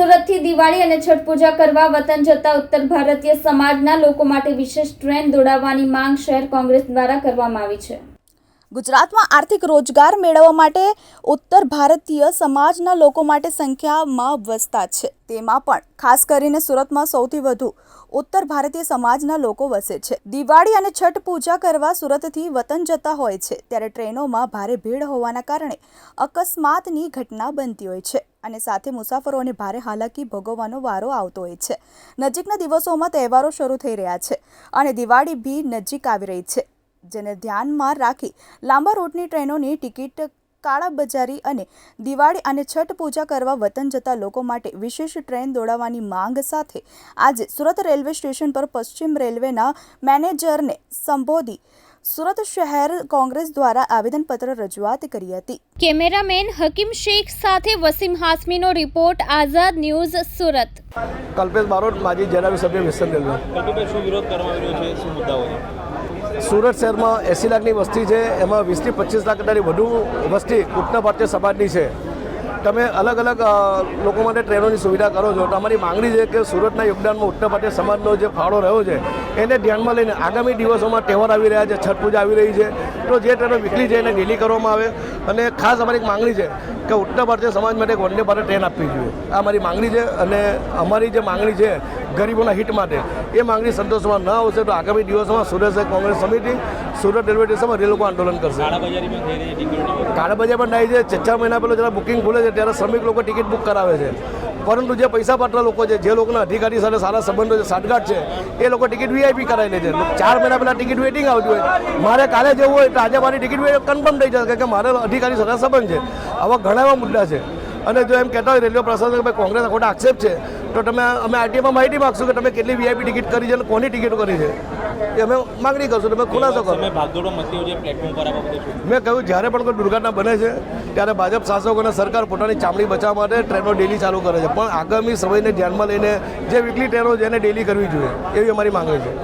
સુરતથી દિવાળી અને છઠ પૂજા કરવા વતન જતા ઉત્તર ભારતીય સમાજના લોકો માટે વિશેષ ટ્રેન દોડાવવાની માંગ શહેર કોંગ્રેસ દ્વારા કરવામાં આવી છે. ગુજરાતમાં આર્થિક રોજગાર મેળવવા માટે ઉત્તર ભારતીય સમાજના લોકો માટે સંખ્યામાં વસતા છે. તેમાં પણ ખાસ કરીને સુરતમાં સૌથી વધુ ઉત્તર ભારતીય સમાજના લોકો વસે છે. દિવાળી અને છઠ પૂજા કરવા સુરતથી વતન જતા હોય છે, ત્યારે ટ્રેનોમાં ભારે ભીડ હોવાના કારણે અકસ્માતની ઘટના બનતી હોય છે અને સાથે મુસાફરોને ભારે હાલાકી ભોગવવાનો વારો આવતો હોય છે. નજીકના દિવસોમાં તહેવારો શરૂ થઈ રહ્યા છે અને દિવાળી બી નજીક આવી રહી છે. જેને ધ્યાનમાં રાખી લાંબા રૂટની ટ્રેનોની ટિકિટ, કાળાબજારી અને દિવાળી અને છઠ પૂજા કરવા વતન જતા લોકો માટે વિશેષ ટ્રેન દોડાવવાની માંગ સાથે આજે સુરત રેલવે સ્ટેશન પર પશ્ચિમ રેલવેના મેનેજરને સંબોધી સુરત શહેર કોંગ્રેસ દ્વારા આવેદનપત્ર રજૂઆત કરી હતી. કેમેરામેન હકીમ શેખ સાથે વસીમ હાસમીનો રિપોર્ટ આઝાદ ન્યૂઝ સુરત. કલ્પેશ બારોટ માજી જણાવી સભ્ય રેલવે કલ્પેશભાઈ શું વિરોધ કરવામાં આવી છે? શું મુદ્દાઓ સુરત શહેરમાં એંસી લાખની વસ્તી છે એમાં વીસથી પચીસ લાખ કરતાંની વધુ વસ્તી ઉત્તર ભારતીય સમાજની છે. તમે અલગ અલગ લોકો માટે ટ્રેનોની સુવિધા કરો છો. તો અમારી માંગણી છે કે સુરતના યોગદાનમાં ઉત્તર ભારતીય સમાજનો જે ફાળો રહ્યો છે એને ધ્યાનમાં લઈને આગામી દિવસોમાં તહેવાર આવી રહ્યા છે છઠ પૂજા આવી રહી છે. તો જે ટ્રેનો વીકલી છે એને ડેલી કરવામાં આવે. અને ખાસ અમારી એક માંગણી છે કે ઉત્તર ભારતીય સમાજ માટે એક વંદે ભારત ટ્રેન આપવી જોઈએ. આ અમારી માંગણી છે અને અમારી જે માંગણી છે ગરીબોના હિત માટે એ માંગણી સંતોષમાં ન આવશે તો આગામી દિવસોમાં સુરત કોંગ્રેસ સમિતિ સુરત રેલવે સ્ટેશનમાં રેલ લોકો આંદોલન કરશે. કાળા બજાર પણ થાય છે. છ છ મહિના પહેલાં જ્યારે બુકિંગ ખુલે છે ત્યારે શ્રમિક લોકો ટિકિટ બુક કરાવે છે. પરંતુ જે પૈસા પાત્ર લોકો છે, જે લોકોના અધિકારી સાથે સારા સંબંધો છે, સાઠગાંઠ છે, એ લોકો ટિકિટ વીઆઈપી કરાવી લે છે. ચાર મહિના પહેલાં ટિકિટ વેટિંગ આવતી હોય. મારે કાલે જવું હોય તો આજે મારી ટિકિટ કન્ફર્મ થઈ જશે કે મારે અધિકારી સાથે સંબંધ છે. આવા ઘણા એવા મુદ્દા છે. અને જો એમ કહેતા હોય રેલવે પ્રશાસન કે ભાઈ કોંગ્રેસ ખોટા આક્ષેપ છે, તો તમે અમે આરટીઆઈમાં માહિતી માગશું કે તમે કેટલી વીઆઈપી ટિકિટ કરી છે અને કોની ટિકિટો કરી છે. એ અમે માગણી કરશું તમે ખુલાસો કરો. મેં કહ્યું જ્યારે પણ કોઈ દુર્ઘટના બને છે ત્યારે ભાજપ શાસકો અને સરકાર પોતાની ચામડી બચાવવા માટે ટ્રેનો ડેલી ચાલુ કરે છે. પણ આગામી સમયને ધ્યાનમાં લઈને જે વીકલી ટ્રેનો છે એને ડેલી કરવી જોઈએ. એવી અમારી માંગણી છે.